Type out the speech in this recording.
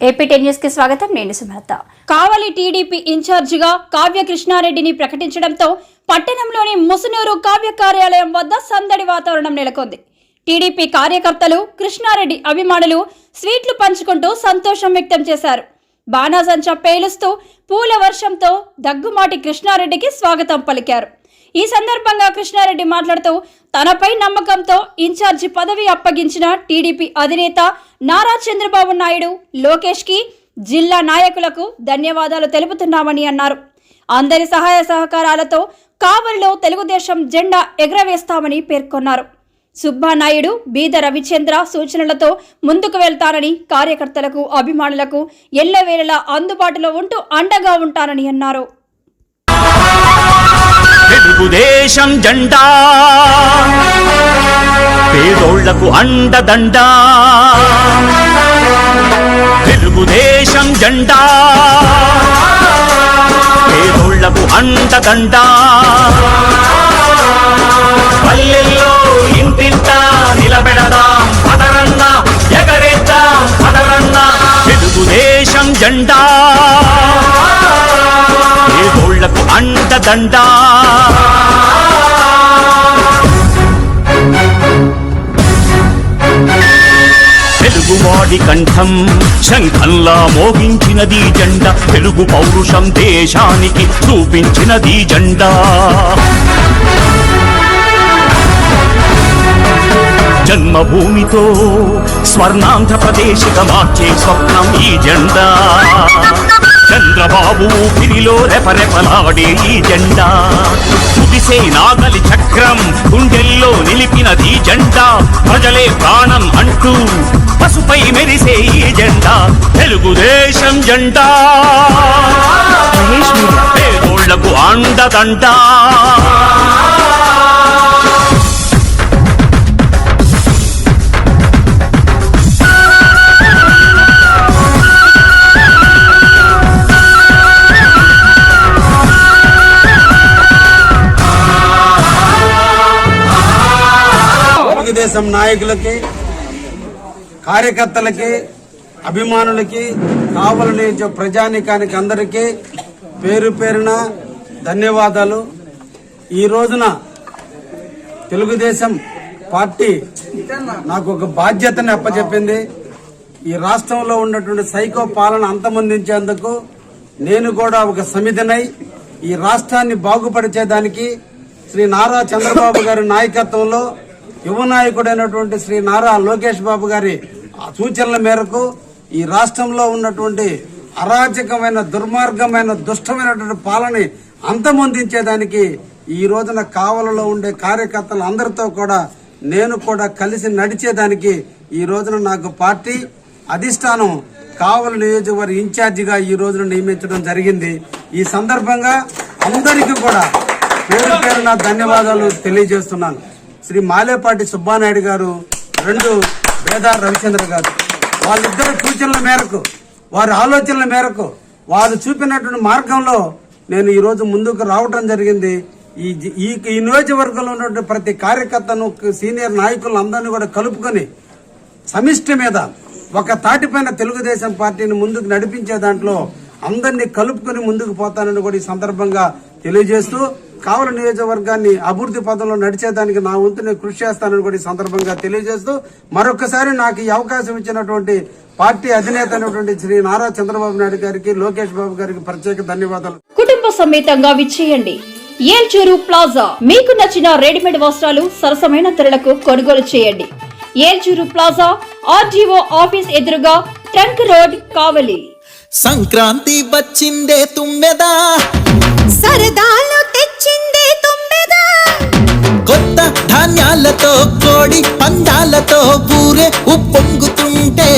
AP ten న్యూస్కి స్వాగతం నేను సుమలత. కావలి టీడీపీ ఇన్ఛార్జిగా కావ్య కృష్ణారెడ్డిని ప్రకటించడంతో పట్టణంలోని ముసునూరు కావ్య కార్యాలయం వద్ద సందడి వాతావరణం నెలకొంది. టీడీపీ కార్యకర్తలు కృష్ణారెడ్డి అభిమానులు స్వీట్లు పంచుకుంటూ సంతోషం వ్యక్తం చేశారు. బాణాసంచా పేలుస్తూ పూల వర్షంతో దగ్గుమాటి కృష్ణారెడ్డికి స్వాగతం పలికారు. ఈ సందర్భంగా కృష్ణారెడ్డి మాట్లాడుతూ తనపై నమ్మకంతో ఇన్ఛార్జి పదవి అప్పగించిన టీడీపీ అధినేత నారా చంద్రబాబు నాయుడు లోకేష్కి జిల్లా నాయకులకు ధన్యవాదాలు తెలుపుతున్నామని అన్నారు. అందరి సహాయ సహకారాలతో కావలిలో తెలుగుదేశం జెండా ఎగరవేస్తామని పేర్కొన్నారు. సుబ్బానాయుడు బీద రవిచంద్ర సూచనలతో ముందుకు వెళ్తానని కార్యకర్తలకు అభిమానులకు ఎల్లవేళలా అందుబాటులో ఉంటూ అండగా ఉంటానని అన్నారు. దేశం జెండా. పేదోళ్ళకు అండదండ. తెలుగుదేశం జెండా. పేదోళ్ళకు అండదండ. పల్లెల్లో ఇంటింట నిలబెడదాం పదరన్న ఎగరేద్దాం పదరన్న తెలుగుదేశం జెండా. పేదోళ్ళకు అండదండ తెలుగువాడి కంఠం శంఖంలా మోగించినది జెండ. తెలుగు పౌరుషం దేశానికి చూపించినది జెండా. జన్మభూమితో స్వర్ణాంధ్రప్రదేశిక మార్చే స్వప్నం ఈ జెండా. చంద్రబాబు ఊపిరిలో రెపరెపలాడే ఈ జెండా. కుదిసే నాగలి చక్రం గుండెల్లో నిలిపినది జెండా. ప్రజలే ప్రాణం అంటూ పసుపై మెరిసే ఈ జెండా. తెలుగుదేశం జెండా. పేదోళ్ళకు అండదండా తెలుగుదేశం నాయకులకి కార్యకర్తలకి అభిమానులకి కావలని ప్రజానికానికి అందరికీ పేరు పేరున ధన్యవాదాలు. ఈ రోజున తెలుగుదేశం పార్టీ నాకు ఒక బాధ్యతని అప్పచెప్పింది. ఈ రాష్ట్రంలో ఉన్నటువంటి సైకో పాలన అంతమొందించేందుకు నేను కూడా ఒక సమితినై ఈ రాష్ట్రాన్ని బాగుపరిచేదానికి శ్రీ నారా చంద్రబాబు గారి నాయకత్వంలో యువ నాయకుడైనటువంటి శ్రీ నారా లోకేష్ బాబు గారి ఆ సూచనల మేరకు ఈ రాష్ట్రంలో ఉన్నటువంటి అరాచకమైన దుర్మార్గమైన దుష్టమైనటువంటి పాలన అంతమొందించేదానికి ఈ రోజున కావలలో ఉండే కార్యకర్తలు అందరితో కూడా నేను కూడా కలిసి నడిచేదానికి ఈ రోజున నాకు పార్టీ అధిష్టానం కావల నియోజకవర్గ ఇన్ఛార్జిగా ఈ రోజున నియమించడం జరిగింది. ఈ సందర్భంగా అందరికీ కూడా పేరు పేరున ధన్యవాదాలు తెలియజేస్తున్నాను. శ్రీ మాలేపాటి సుబ్బానాయుడు గారు రెండు వేదార్ రవిచంద్ర గారు. వాళ్ళిద్దరు సూచనల మేరకు వారి ఆలోచనల మేరకు వారు చూపినటువంటి మార్గంలో నేను ఈరోజు ముందుకు రావటం జరిగింది. ఈ ఈ ఈ నియోజకవర్గంలో ఉన్నటువంటి ప్రతి కార్యకర్తను సీనియర్ నాయకులను అందరినీ కూడా కలుపుకొని సమిష్టి మీద ఒక తాటిపైన తెలుగుదేశం పార్టీని ముందుకు నడిపించే దాంట్లో అందరినీ కలుపుకొని ముందుకు పోతానని కూడా ఈ సందర్భంగా తెలియజేస్తూ కావల నియోజకవర్గాన్ని అభివృద్ధి పదంలో నడిచేదానికి నా వంతు నేను కృషి చేస్తానని కూడా ఈ సందర్భంగా తెలియజేస్తూ మరొకసారి నాకు ఈ అవకాశం ఇచ్చినటువంటి పార్టీ అధినేత అయినటువంటి శ్రీ నారా చంద్రబాబు నాయుడు గారికి లోకేష్ బాబు గారికి ప్రత్యేక ధన్యవాదాలు. కుటుంబ సమేతంగా విచ్చేయండి. ఏల్చూరు ప్లాజా. మీకు నచ్చిన రెడీమేడ్ వస్త్రాలు సరసమైన ధరలకు కొనుగోలు చేయండి. ఏల్చూరు ప్లాజా ఆర్జీఓ ఆఫీస్ ఎదురుగా ట్రంక్ రోడ్ కావలి. సంక్రాంతి వచ్చిందే తుమ్మెదా? సరదాలు ధాన్యాలతో కోడి పందాలతో ఊరే ఉప్పొంగుతుంటే